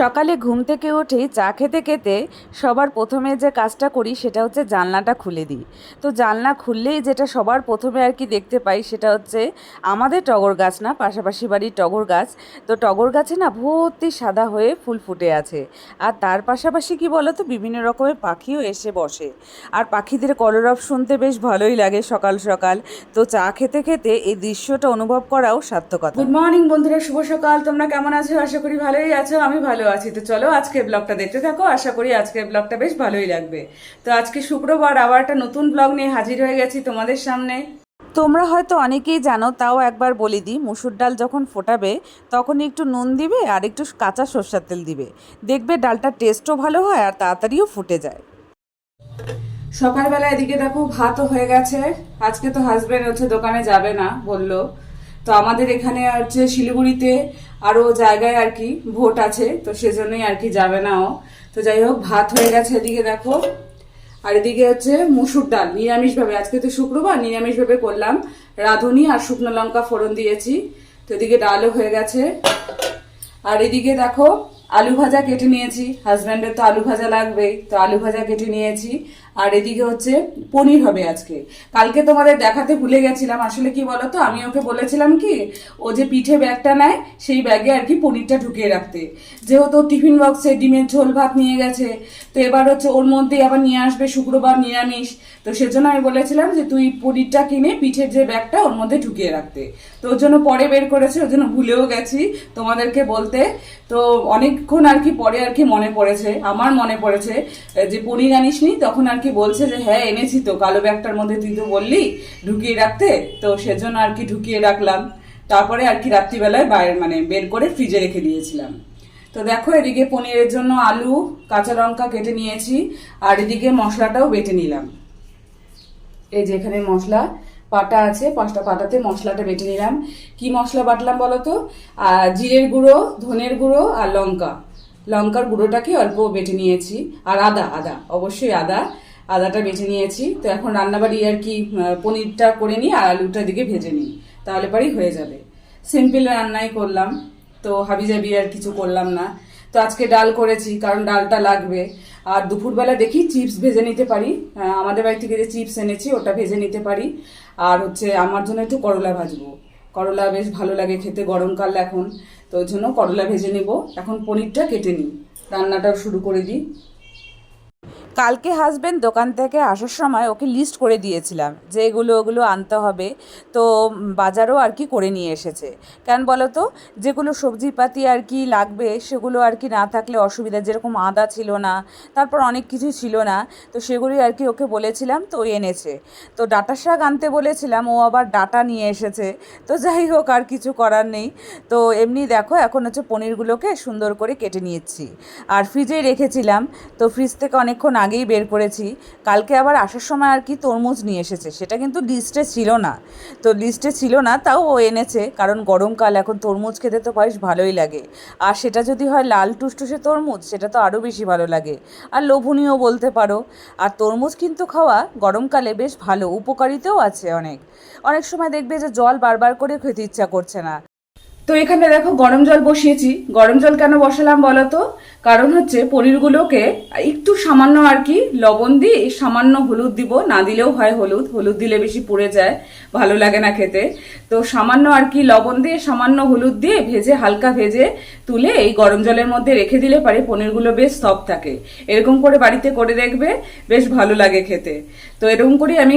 সকালে ঘুম থেকে উঠেই চা খেতে খেতে সবার প্রথমে যে কাজটা করি সেটা হচ্ছে জানলাটা খুলে দিই। তো জানলা খুললেই যেটা সবার প্রথমে আর কি দেখতে পাই সেটা হচ্ছে আমাদের টগর গাছ না, পাশাপাশি বাড়ির টগর গাছ। তো টগর গাছে না ভর্তি সাদা হয়ে ফুল ফুটে আছে। আর তার পাশাপাশি কি বলো তো বিভিন্ন রকমের পাখিও এসে বসে। আর পাখিদের কলরব শুনতে বেশ ভালোই লাগে সকাল সকাল। তো চা খেতে খেতে এই দৃশ্যটা অনুভব করাও সার্থকতা। গুড মর্নিং বন্ধুরা, শুভ সকাল। তোমরা কেমন আছো? আশা করি ভালোই আছো, আমি ভালো আছি। তো চলো আজকে ব্লগটা দেখতে থাকো। আশা করি আজকের ব্লগটা বেশ ভালোই লাগবে। তো আজকে শুক্রবার, আবার একটা নতুন ব্লগ নিয়ে হাজির হয়ে গেছি তোমাদের সামনে। তোমরা হয়তো অনেকেই জানো, তাও একবার বলে দিই, মুসুর ডাল যখন ফোটাবে, তখন একটু নুন দিবে আর একটু কাঁচা সর্ষার তেল দিবে। দেখবে ডালটার টেস্টও ভালো হয় আর তাড়াতাড়িও ফুটে যায়। সকালবেলা এদিকে দেখো ভাতও হয়ে গেছে। আজকে তো হাজবেন্ড হচ্ছে, দোকানে যাবে না, বলল। তো আমাদের এখানে হচ্ছে শিলিগুড়িতে আরও জায়গায় আর কি ভোট আছে, তো সেজন্যই আর কি যাবে না ও। তো যাই হোক, ভাত হয়ে গেছে এদিকে দেখো। আর এদিকে হচ্ছে মুসুর ডাল, নিরামিষভাবে। আজকে তো শুক্রবার, নিরামিষভাবে করলাম। রাঁধুনি আর শুকনো লঙ্কা ফোড়ন দিয়েছি। তো এদিকে ডালও হয়ে গেছে। আর এদিকে দেখো আলু ভাজা কেটে নিয়েছি। হাজব্যান্ডের তো আলু ভাজা লাগবেই। তো আলু ভাজা কেটে নিয়েছি। আর এদিকে হচ্ছে পনির হবে আজকে। কালকে তোমাদের দেখাতে ভুলে গেছিলাম। আসলে কি বলতো? আমি ওকে বলেছিলাম কি, ও যে পিঠে ব্যাগটা নেয়, সেই ব্যাগে আর কি পনিরটা ঢুকিয়ে রাখতে। যেহেতু টিফিন বক্সে ডিমের ঝোল ভাত নিয়ে গেছে, তো এবার হচ্ছে ওর মধ্যেই আবার নিয়ে আসবে শুক্রবার নিরামিষ। তো সেজন্য আমি বলেছিলাম যে তুই পনিরটা কিনে পিঠের যে ব্যাগটা ওর মধ্যে ঢুকিয়ে রাখতে। তো ওর জন্য পরে বের করেছে, ওর জন্য ভুলেও গেছি তোমাদেরকে বলতে। তো অনেকক্ষণ আর কি পরে আর কি মনে পড়েছে, আমার মনে পড়েছে যে পনির আনিসনি তখন আর কি বলছে যে হ্যাঁ এনেছি তো, কালো ব্যাগটার মধ্যে তুই তো বললি ঢুকিয়ে রাখতে, তো সেজন্য আর কি ঢুকিয়ে রাখলাম। তারপরে আর কি রাত্রিবেলায় বাইরে মানে বের করে ফ্রিজে রেখে দিয়েছিলাম। তো দেখো, এদিকে পনিরের জন্য আলু, কাঁচা লঙ্কা কেটে নিয়েছি, আর এদিকে মশলাটাও বেটে নিলাম। এই যে এখানে মশলা পাটা আছে, পাঁচটা পাটাতে মশলাটা বেটে নিলাম। কি মশলা বাটলাম বলো তো জিরের গুঁড়ো, ধনের গুঁড়ো আর লঙ্কা। লঙ্কার গুঁড়োটাকে অল্প বেটে নিয়েছি। আর আদা আদা, অবশ্যই আদা। আদাটা বেটে নিয়েছি। তো এখন রান্নাবাড়ি আর কি পনিরটা করে নিই আর আলুটা দিকে ভেজে নিই। তাহলে পরেই হয়ে যাবে। সিম্পল রান্নাই করলাম। তো হাবিজাবি আর কিছু করলাম না। তো আজকে ডাল করেছি, কারণ ডালটা লাগবে। আর দুপুরবেলা দেখি চিপস ভেজে নিতে পারি। আমাদের বাড়ি থেকে যে চিপস এনেছি, ওটা ভেজে নিতে পারি। আর হচ্ছে আমার জন্য একটু করলা ভাজবো। করলা বেশ ভালো লাগে খেতে গরমকাল এখন। তো ওই জন্য করলা ভেজে নেব। এখন পনিরটা কেটে নিই। রান্নাটা শুরু করে দিই। কালকে হাজবেন্ড দোকান থেকে আসার সময় ওকে লিস্ট করে দিয়েছিলাম যে এগুলো, ওগুলো আনতে হবে। তো বাজারও আর কি করে নিয়ে এসেছে। কেন বলো তো? যেগুলো সবজিপাতি আর কি লাগবে, সেগুলো আর কি না থাকলে অসুবিধা। যেরকম আদা ছিল না, তারপর অনেক কিছু ছিল না, তো সেগুলোই আর কি ওকে বলেছিলাম, তো এনেছে। তো ডাটা শাক আনতে বলেছিলাম, ও আবার ডাটা নিয়ে এসেছে। তো যাই হোক, আর কিছু করার নেই। তো এমনি দেখো, এখন হচ্ছে পনিরগুলোকে সুন্দর করে কেটে নিয়েছি। আর ফ্রিজেই রেখেছিলাম। তো ফ্রিজ থেকে অনেকক্ষণ আগেই বের করেছি, কালকে আবার আসার সময় আর কি তরমুজ নিয়ে এসেছে, সেটা কিন্তু লিস্টে ছিল না। তো লিস্টে ছিল না, তাও ও এনেছে, কারণ গরমকাল, এখন তরমুজ খেতে তো বেশ ভালোই লাগে। আর সেটা যদি হয় লাল টুসটুসে তরমুজ, সেটা তো আরও বেশি ভালো লাগে। আর লোভনীয় বলতে পারো। আর তরমুজ কিন্তু খাওয়া গরমকালে বেশ ভালো, উপকারিতাও আছে অনেক। অনেক সময় দেখবে যে জল বারবার করে খেতে ইচ্ছা করছে না। তো এখানে দেখো গরম জল বসিয়েছি। গরম জল কেন বসালাম বলো তো কারণ হচ্ছে পনিরগুলোকে একটু সামান্য আর কি লবণ দিয়ে সামান্য হলুদ দিব, না দিলেও হয় হলুদ। হলুদ দিলে বেশি পুড়ে যায়, ভালো লাগে না খেতে। তো সামান্য আর কি লবণ দিয়ে সামান্য হলুদ দিয়ে ভেজে, হালকা ভেজে তুলে এই গরম জলের মধ্যে রেখে দিলে পারে পনিরগুলো বেশ সফট থাকে। এরকম করে বাড়িতে করে দেখবে, বেশ ভালো লাগে খেতে। তো এরকম করে আমি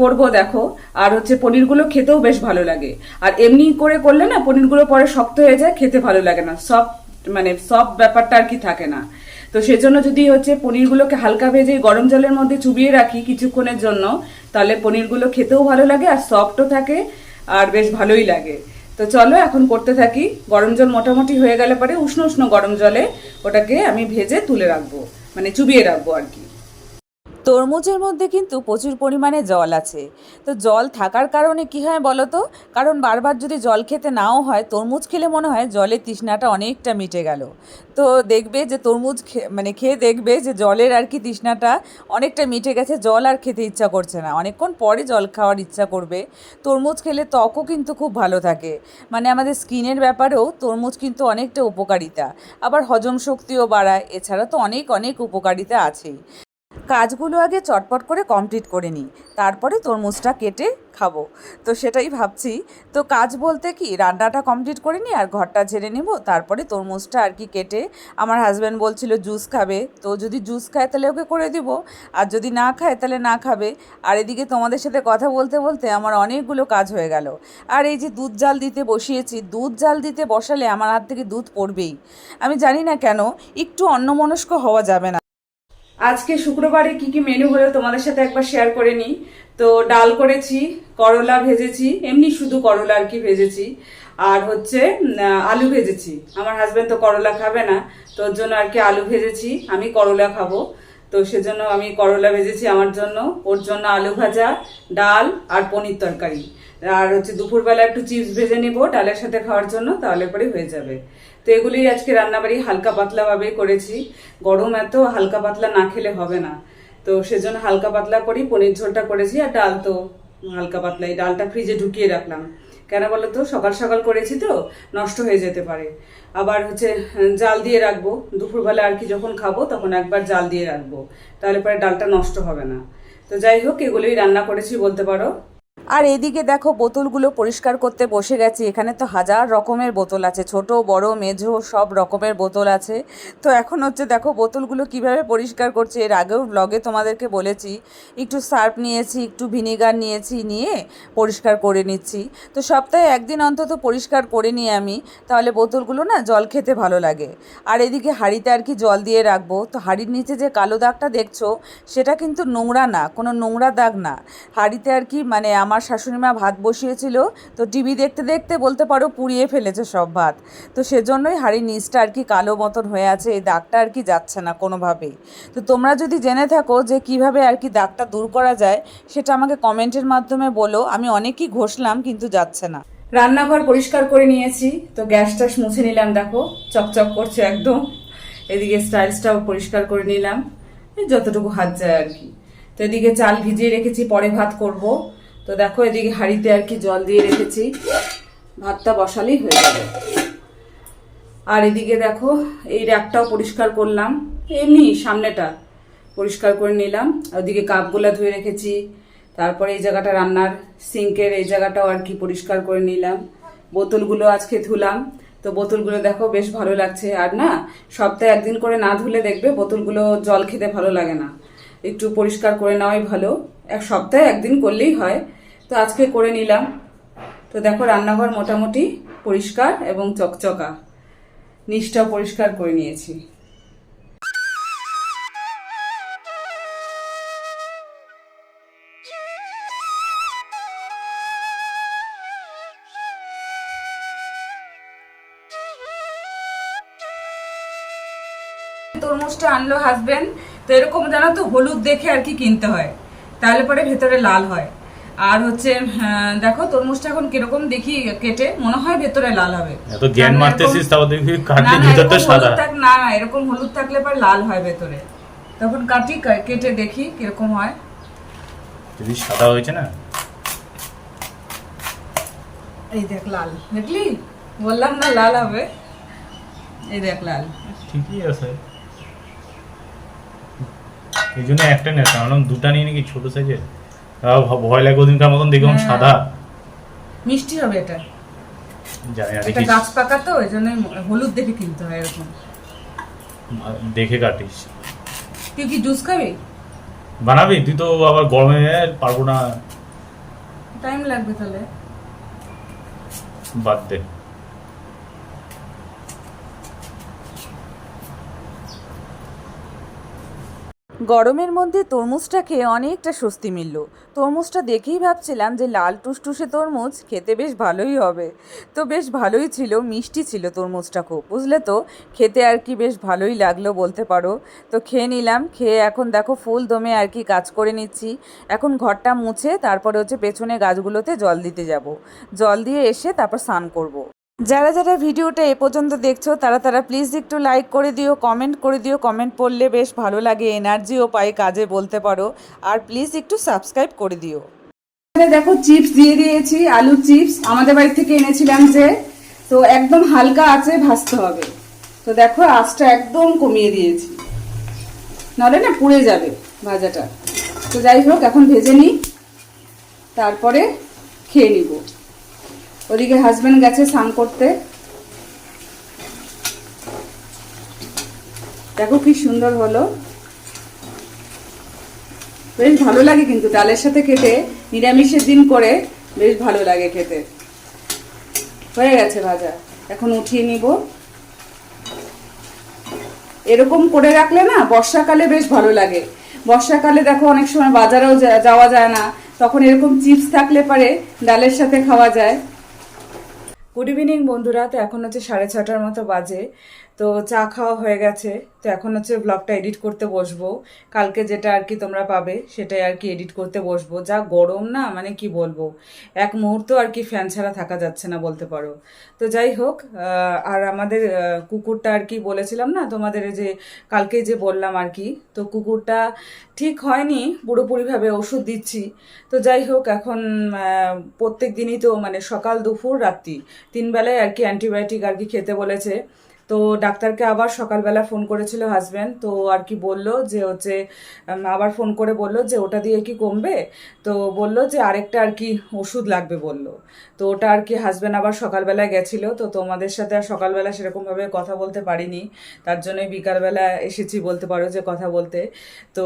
করব দেখো। আর হচ্ছে পনিরগুলো খেতেও বেশ ভালো লাগে। আর এমনি করে করলে না পনিরগুলো পরে শক্ত হয়ে যায়, খেতে ভালো লাগে না। সব মানে সব ব্যাপারটা আর কি থাকে না। তো সেজন্য যদি হচ্ছে পনিরগুলোকে হালকা ভেজে গরম জলের মধ্যে চুবিয়ে রাখি কিছুক্ষণের জন্য, তাহলে পনিরগুলো খেতেও ভালো লাগে আর সফটও থাকে আর বেশ ভালোই লাগে। তো চলো এখন করতে থাকি। গরম জল মোটামুটি হয়ে গেলে পরে উষ্ণ উষ্ণ গরম জলে ওটাকে আমি ভেজে তুলে রাখব। মানে চুবিয়ে রাখব আর কি। তরমুজের মধ্যে কিন্তু প্রচুর পরিমাণে জল আছে। তো জল থাকার কারণে কি হয় বলো তো কারণ বারবার যদি জল খেতে নাও হয়, তরমুজ খেলে মনে হয় জলের তৃষ্ণাটা অনেকটা মিটে গেল। তো দেখবে যে তরমুজ মানে খেয়ে দেখবে যে জলের আর কি তৃষ্ণাটা অনেকটা মিটে গেছে, জল আর খেতে ইচ্ছা করছে না। অনেকক্ষণ পরে জল খাওয়ার ইচ্ছা করবে। তরমুজ খেলে ত্বকও কিন্তু খুব ভালো থাকে। মানে আমাদের স্কিনের ব্যাপারেও তরমুজ কিন্তু অনেকটা উপকারিতা। আবার হজম শক্তিও বাড়ায়। এছাড়া তো অনেক অনেক উপকারিতা আছেই। কাজগুলো আগে চটপট করে কমপ্লিট করে নিই, তারপরে তরমুজটা কেটে খাব। তো সেটাই ভাবছি। তো কাজ বলতে কি, রান্নাটা কমপ্লিট করে নিই আর ঘরটা ঝেড়ে নেব, তারপরে তরমুজটা আর কি কেটে আমার হাজব্যান্ড বলছিল জুস খাবে। তো যদি জুস খায় তাহলে ওকে করে দিব, আর যদি না খায় তাহলে না খাবে। আর এদিকে তোমাদের সাথে কথা বলতে বলতে আমার অনেকগুলো কাজ হয়ে গেল। আর এই যে দুধ জাল দিতে বসিয়েছি, দুধ জাল দিতে বসালে আমার হাত থেকে দুধ পড়বেই। আমি জানি না কেন, একটু অন্যমনস্ক হওয়া যাবে না। আজকে শুক্রবারে কি কি মেনু হলো তোমাদের সাথে একবার শেয়ার করে নিই। তো ডাল করেছি, করলা ভেজেছি, এমনি শুধু করলা আর কি ভেজেছি। আর হচ্ছে আলু ভেজেছি। আমার হাজবেন্ড তো করলা খাবে না, তো ওর জন্য আর কি আলু ভেজেছি, আমি করলা খাব। তো সেজন্য আমি করলা ভেজেছি আমার জন্য, ওর জন্য আলু ভাজা, ডাল আর পনির তরকারি। আর হচ্ছে দুপুরবেলা একটু চিপস ভেজে নেব, ডালের সাথে খাওয়ার জন্য, তাহলে পরে হয়ে যাবে। তো এগুলোই আজকে রান্নাবাড়ি হালকা পাতলা ভাবে করেছি। গরম এত, হালকা পাতলা না খেলে হবে না। তো সেজন্য হালকা পাতলা করি, পনির ঝোলটা করেছি, আর ডাল তো হালকা পাতলা। এই ডালটা ফ্রিজে ঢুকিয়ে রাখলাম। কেন বলো তো? সকাল সকাল করেছি তো, নষ্ট হয়ে যেতে পারে। আবার হচ্ছে জাল দিয়ে রাখব। দুপুরবেলা আর কি যখন খাব, তখন একবার জাল দিয়ে রাখব। তাহলে পরে ডালটা নষ্ট হবে না। তো যাই হোক, এগুলোই রান্না করেছি, বলতে পারো। আর এদিকে দেখো, বোতলগুলো পরিষ্কার করতে বসে গেছি। এখানে তো হাজার রকমের বোতল আছে, ছোট, বড়, মেঝো, সব রকমের বোতল আছে। তো এখন হচ্ছে দেখো, বোতলগুলো কীভাবে পরিষ্কার করছে? এর আগেও ব্লগে তোমাদেরকে বলেছি, একটু সার্ফ নিয়েছি, একটু ভিনিগার নিয়েছি, নিয়ে পরিষ্কার করে নিচ্ছি। তো সপ্তাহে একদিন অন্তত পরিষ্কার করে নিই আমি, তাহলে বোতলগুলো না জল খেতে ভালো লাগে। আর এদিকে হাঁড়িতে আর কি জল দিয়ে রাখব। তো হাঁড়ির নিচে যে কালো দাগটা দেখছ, সেটা কিন্তু নোংরা না, কোনো নোংরা দাগ না। হাঁড়িতে আর কি মানে আমার শাশুড়ি মা ভাত বসিয়েছিল, তো টিভি দেখতে দেখতে বলতে পারো পুড়িয়ে ফেলেছে সব ভাত। তো সেজন্যই হাঁড়ির নিচটা আর কি কালো মতন হয়ে আছে, এই দাগটা আর কি যাচ্ছে না কোনোভাবেই। তো তোমরা যদি জেনে থাকো যে কীভাবে আর কি দাগটা দূর করা যায়, সেটা আমাকে কমেন্টের মাধ্যমে বলো, আমি অনেকই ঘষলাম কিন্তু যাচ্ছে না। রান্নাঘর পরিষ্কার করে নিয়েছি, তো গ্যাস ট্যাস মুছে নিলাম, দেখো, চকচক করছে একদম। এদিকে স্টাইলসটাও পরিষ্কার করে নিলাম যতটুকু হাত যায় আর কি। তো এদিকে চাল ভিজিয়ে রেখেছি, পরে ভাত করব। তো দেখো এদিকে হাঁড়িতে আর কি জল দিয়ে রেখেছি। ভাতটা বসালেই হয়ে যাবে। আর এদিকে দেখো এই র্যাকটাও পরিষ্কার করলাম। এমনি সামনেটা পরিষ্কার করে নিলাম। ওদিকে কাপগুলো ধুয়ে রেখেছি। তারপরে এই জায়গাটা রান্নার সিঙ্কের এই জায়গাটাও আর কি পরিষ্কার করে নিলাম। বোতলগুলো আজকে ধুলাম। তো বোতলগুলো দেখো বেশ ভালো লাগছে। আর না, সপ্তাহে একদিন করে না ধুলে দেখবে বোতলগুলো জল খেতে ভালো লাগে না। একটু পরিষ্কার করে নেওয়াই ভালো। এক সপ্তাহে একদিন করলেই হয়। তো আজকে করে নিলাম। তো দেখো রান্নাঘর মোটামুটি পরিষ্কার এবং চকচকা। নিচটাও পরিষ্কার করে নিয়েছি। তরমুজটা আনলো হাজবেন্ড তো এরকম জানো তো হলুদ দেখে আর কি কিনতে হয়। তাহলে পরে ভেতরে লাল হয়। আর হচ্ছে দেখো তরমুজটা এখন কীরকম দেখি কেটে মনে হয় ভেতরে লাল হবে। এত জ্ঞান মারতেছিস তাও দেখবি কাটলে ভিতরটা সাদা। না না এরকম হলুদ থাকলে পরে লাল হয় ভেতরে। তখন কাটি কেটে দেখি কীরকম হয়। যদি সাদা হয়েছে না। এই দেখ লাল। দেখলি? বললাম না লাল হবে। এই দেখ লাল। ঠিকই আছে। এই জন্য একটা নেই কারণ দুটা নিয়ে নাকি ছোট সাইজের ভয় লাগে ওদিনকার মতন দেখলাম হ্যাঁ। সাদা। মিষ্টি হবে এটা। জানি না এটা গাছ পাকা তো ওই জন্য হলুদ দেখে কিনতে হয় এরকম। দেখে কাটিস। তুই কি জুস খাবি? বানাবি? তুই তো আবার গরমে পারব না। টাইম লাগবে তাহলে। বাদ দে। গরমের মধ্যে তরমুজটা খেয়ে অনেকটা স্বস্তি মিলল। তরমুজটা দেখেই ভাবছিলাম যে লাল টুসটুসে তরমুজ খেতে বেশ ভালোই হবে। তো বেশ ভালোই ছিল, মিষ্টি ছিল তরমুজটা খুব, বুঝলে তো? খেতে আর কি বেশ ভালোই লাগল বলতে পারো। তো খেয়ে নিলাম, খেয়ে এখন দেখো ফুল দমে আর কি কাজ করে নিচ্ছি। এখন ঘরটা মুছে তারপরে হচ্ছে পেছনে গাছগুলোতে জল দিতে যাব। জল দিয়ে এসে তারপর স্নান করব। যারা যারা ভিডিওটা এ পর্যন্ত দেখছ, তারা তারা প্লিজ একটু লাইক করে দিও কমেন্ট করে দিও। কমেন্ট পড়লে বেশ ভালো লাগে এনার্জিও পাই কাজে বলতে পারো। আর প্লিজ একটু সাবস্ক্রাইব করে দিও। দেখো চিপস দিয়ে দিয়েছি, আলু চিপস আমাদের বাড়ি থেকে এনেছিলাম যে, তো একদম হালকা আছে, ভাজতে হবে। তো দেখো, আঁচটা একদম কমিয়ে দিয়েছি। নাহলে না পুড়ে যাবে ভাজাটা। তো যাই হোক, এখন ভেজে নিই। তারপরে খেয়ে নিব। ওদিকে হাজবেন্ড গেছে স্নান করতে। দেখো কি সুন্দর হলো। বেশ ভালো লাগে কিন্তু ডালের সাথে খেতে, নিরামিষের দিন করে বেশ ভালো লাগে খেতে। হয়ে গেছে ভাজা, এখন উঠিয়ে নিব। এরকম করে রাখলে না বর্ষাকালে বেশ ভালো লাগে। বর্ষাকালে দেখো অনেক সময় বাজারেও যাওয়া যায় না, তখন এরকম চিপস থাকলে পারে, ডালের সাথে খাওয়া যায়। গুড ইভিনিং বন্ধুরা। তো এখন হচ্ছে সাড়ে ছটার মতো বাজে। তো চা খাওয়া হয়ে গেছে। তো এখন হচ্ছে ব্লগটা এডিট করতে বসবো। কালকে যেটা আর কি তোমরা পাবে, সেটাই আর কি এডিট করতে বসবো। যা গরম না মানে কি বলব? এক মুহূর্ত আর কি ফ্যান ছাড়া থাকা যাচ্ছে না বলতে পারো। তো যাই হোক আর আমাদের কুকুরটা আর কি বলেছিলাম না, তোমাদের যে কালকে যে বললাম আর কি, তো কুকুরটা ঠিক হয়নি, পুরোপুরিভাবে ওষুধ দিচ্ছি। তো যাই হোক, এখন প্রত্যেক দিনই তো মানে সকাল, দুপুর, রাত্রি, তিন বেলায় আর কি অ্যান্টিবায়োটিক আর কি খেতে বলেছে। তো ডাক্তারকে আবার সকালবেলা ফোন করেছিল হাজব্যান্ড তো আর কি বলল যে হচ্ছে আবার ফোন করে বলল যে ওটা দিয়ে কি কমবে? তো বলল যে আরেকটা আর কি ওষুধ লাগবে বলল। তো ওটা আর কি হাজব্যান্ড আবার সকালবেলায় গেছিল, তো তোমাদের সাথে আর সকালবেলা সেরকমভাবে কথা বলতে পারিনি। তার জন্যই বিকালবেলা এসেছি বলতে পারো যে কথা বলতে। তো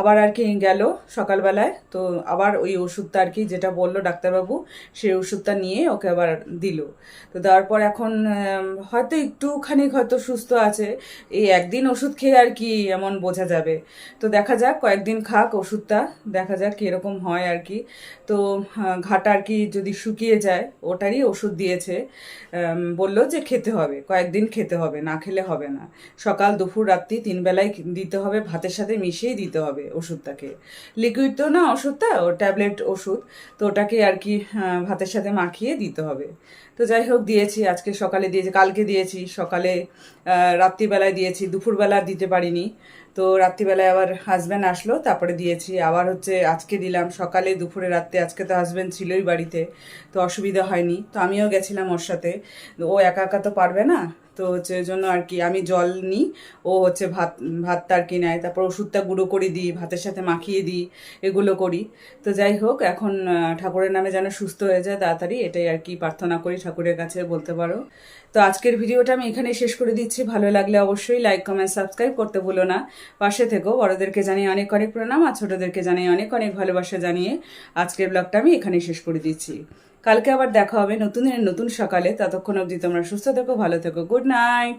আবার আর কি গেল সকালবেলায়, তো আবার ওই ওষুধটা আর কি যেটা বলল ডাক্তারবাবু, সেই ওষুধটা নিয়ে ওকে আবার দিল। তো দেওয়ার পর এখন হয়তো হয়তো একটুখানি হয়তো সুস্থ আছে। এই একদিন ওষুধ খেয়ে আর কি এমন বোঝা যাবে। তো দেখা যাক, কয়েকদিন খাক ওষুধটা, দেখা যাক কীরকম হয় আর কি। তো ঘাটা আর কি যদি শুকিয়ে যায়, ওটারই ওষুধ দিয়েছে। বলল যে খেতে হবে, কয়েকদিন খেতে হবে, না খেলে হবে না। সকাল, দুপুর, রাত্রি, তিন বেলায় দিতে হবে, ভাতের সাথে মিশিয়েই দিতে হবে ওষুধটাকে। লিকুইড তো না ওষুধটা, ও ট্যাবলেট ওষুধ, তো ওটাকে আর কি ভাতের সাথে মাখিয়ে দিতে হবে। তো যাই হোক, দিয়েছি, আজকে সকালে দিয়েছি, কালকে দিয়েছি সকালে রাত্রিবেলায় দিয়েছি দুপুরবেলা দিতে পারিনি। তো রাত্রিবেলায় আবার হাজব্যান্ড আসলো, তারপরে দিয়েছি। আবার হচ্ছে আজকে দিলাম, সকালে দুপুরে রাত্রে, আজকে তো হাজব্যান্ড ছিলই বাড়িতে, তো অসুবিধা হয়নি। তো আমিও গেছিলাম ওর সাথে। ও একা একা তো পারবে না, তো হচ্ছে ওই জন্য আর কি আমি জল নিই, ও হচ্ছে ভাত ভাতটা আর কি নেয়, তারপর ওষুধটা গুঁড়ো করে দিই, ভাতের সাথে মাখিয়ে দিই, এগুলো করি। তো যাই হোক, এখন ঠাকুরের নামে যেন সুস্থ হয়ে যায় তাড়াতাড়ি, এটাই আর কি প্রার্থনা করি ঠাকুরের কাছে, বলতে পারো। তো আজকের ভিডিওটা আমি এখানেই শেষ করে দিচ্ছি। ভালো লাগলে অবশ্যই লাইক কমেন্ট সাবস্ক্রাইব করতে ভুলো না। পাশে থেকো বড়োদেরকে জানিয়ে অনেক অনেক প্রণাম আর ছোটোদেরকে জানিয়ে অনেক অনেক ভালোবাসা জানিয়ে আজকের ব্লগটা আমি এখানে শেষ করে দিচ্ছি। কালকে আবার দেখা হবে নতুন দিনের নতুন সকালে। ততক্ষণ অবধি তোমরা সুস্থ থেকো, ভালো থেকো। Good night!